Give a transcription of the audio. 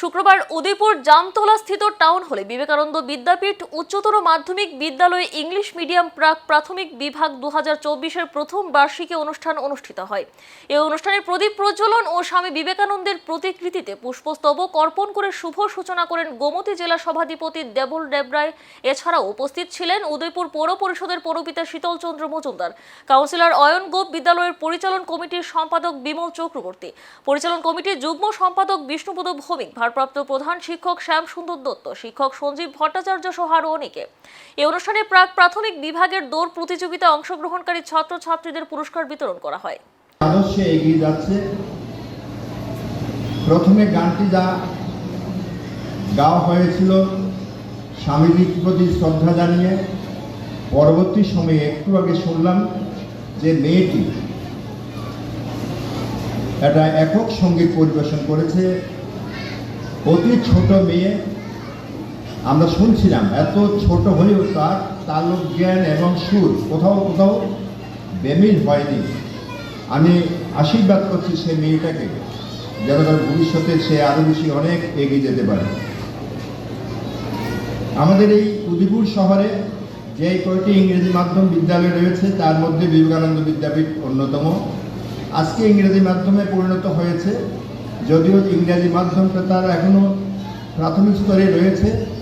শুক্রবার উদয়পুর জামতলা স্থিত টাউন হলে বিবেকানন্দ বিদ্যাপীঠ উচ্চতর মাধ্যমিক বিদ্যালয়ে ইংলিশ মিডিয়াম প্রাক প্রাথমিক বিভাগ দু হাজার প্রথম বার্ষিকী অনুষ্ঠান অনুষ্ঠিত হয়। এই অনুষ্ঠানে প্রদীপ প্রজ্বলন ও স্বামী বিবেকানন্দের প্রতিকৃতিতে পুষ্পস্তবক অর্পণ করে শুভ সূচনা করেন গোমতী জেলা সভাধিপতি দেবল দেবরায় এছাড়াও উপস্থিত ছিলেন উদয়পুর পৌর পরিষদের পৌরপিতা শীতলচন্দ্র মজুমদার, কাউন্সিলর অয়ন গোপ বিদ্যালয়ের পরিচালন কমিটির সম্পাদক বিমল চক্রবর্তী, পরিচালন কমিটির যুগ্ম সম্পাদক বিষ্ণুপদ ভৌমিক ভারপ্রাপ্ত প্রধান শিক্ষক শ্যাম সুন্দর দত্ত, শিক্ষক সঞ্জীব ভট্টাচার্য সহ আরও অনেকে। এই অনুষ্ঠানে প্রাক প্রাথমিক বিভাগের দৌড় প্রতিযোগিতায় অংশগ্রহণকারী ছাত্রছাত্রীদের পুরস্কার বিতরণ করা হয়। আদর্শে এগিয়ে যাচ্ছে। প্রথমে গানটি যা গাওয়া হয়েছিল স্বামীজির প্রতি শ্রদ্ধা জানিয়ে, পরবর্তী সময়ে একটু আগে শুনলাম যে মেয়েটি একটা একক সংগীত পরিবেশন করেছে। অতি ছোট মেয়ে। আমরা শুনছিলাম, এত ছোট হলেও তার তালুক জ্ঞান এবং সুর কোথাও কোথাও বেমিল হয়নি। আমি আশীর্বাদ করছি সেই মেয়েটাকে, যেন তার ভবিষ্যতে সে আরও বেশি অনেক এগিয়ে যেতে পারে। আমাদের এই উদিপুর শহরে যে কয়টি ইংরেজি মাধ্যম বিদ্যালয় রয়েছে, তার মধ্যে বিবেকানন্দ বিদ্যাপীঠ অন্যতম। আজকে ইংরেজি মাধ্যমে পরিণত হয়েছে যদিও ইংরাজি মাধ্যমটা তারা এখনও প্রাথমিক স্তরে রয়েছে।